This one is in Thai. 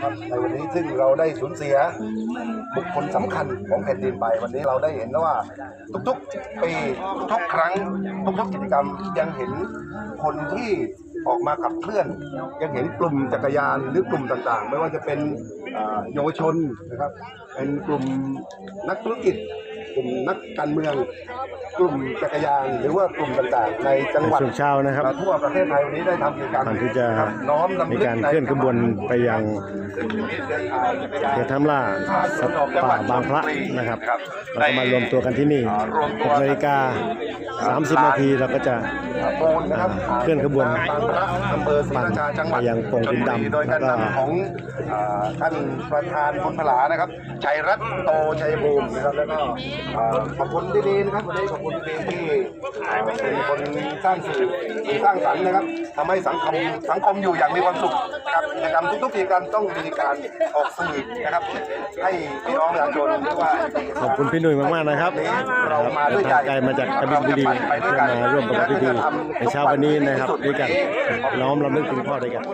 ครับในวันนี้ซึ่งเราได้สูญเสียบุคคลสำคัญของแผ่นดินไปวันนี้เราได้เห็นว่าทุกๆปีทุกๆครั้งทุกๆกิจกรรมยังเห็นคนที่ออกมาขับเคลื่อน ยังเห็นกลุ่มจักรยานหรือกลุ่มต่างๆ ไม่ว่าจะเป็นอ่าเยาวชนนะครับเป็นกลุ่มนักธุรกิจ กลุ่มนักการเมือง กลุ่มจักรยาน หรือว่ากลุ่มต่างๆ ในจังหวัดในช่วงเช้านะครับทั่วประเทศไทยวันนี้ได้ทำกิจกรรมก่อนที่จะครับน้อมรำมีลึกการในเคลื่อนขบวนไปยังเขตทำล่าสัตว์ป่าบางพระนะครับเราก็มารวมตัวกันที่นี่6นาฬิกา 30 นาทีเราก็จะปูนนะครับเคลื่อนขบวนบางพระอำเภอศรีราชาจังหวัดไปยังโป่งดินดำชลบุรีโดยการแล้วก็นำของอ่าท่านประธานบุญพลานะครับชัยรัตน์โตชัยภูมินะครับแล้วก็อ่าขอบคุณดีๆนะครับวันนี้ขอบคุณดีๆที่อ่าเป็นคนสร้างสื่อสร้างสรรค์นะครับทำให้สังคมสังคมอยู่อย่างมีความสุขนะครับกิจกรรมทุกๆกิจกรรมต้องมีการออกสื่อนะครับ ให้พี่น้องประชาชนหรือว่าขอบคุณพี่หนุ่ยมากๆนะครับเรามาด้วยใจทางไกลมาจากกบินบุรีเพื่อมาร่วมประกอบพิธีในเช้าวันนี้นะครับด้วยกันน้อมรำลึกถึงพ่อด้วยกัน